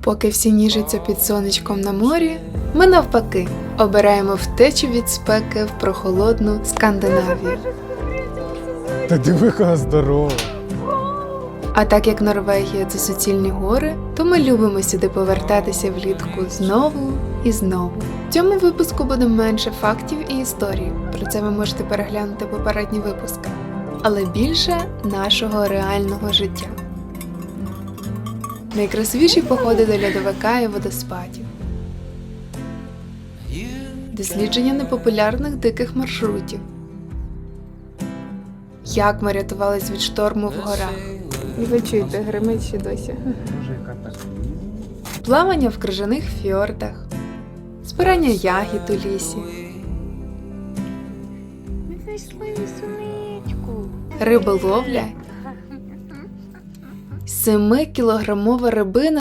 Поки всі ніжаться під сонечком на морі, ми навпаки обираємо втечу від спеки в прохолодну Скандинавію. Та диви, яка здорова. А так як Норвегія це суцільні гори, то ми любимо сюди повертатися влітку знову і знову. В цьому випуску буде менше фактів і історій. Про це ви можете переглянути попередні випуски, але більше нашого реального життя. Найкрасивіші походи до льодовика і водоспадів. Дослідження непопулярних диких маршрутів. Як ми рятувались від шторму в горах. І ви чуєте, гримить ще досі. Плавання в крижаних фьордах, збирання ягід у лісі, Ми знайшли риболовля, 7-кілограмова рибина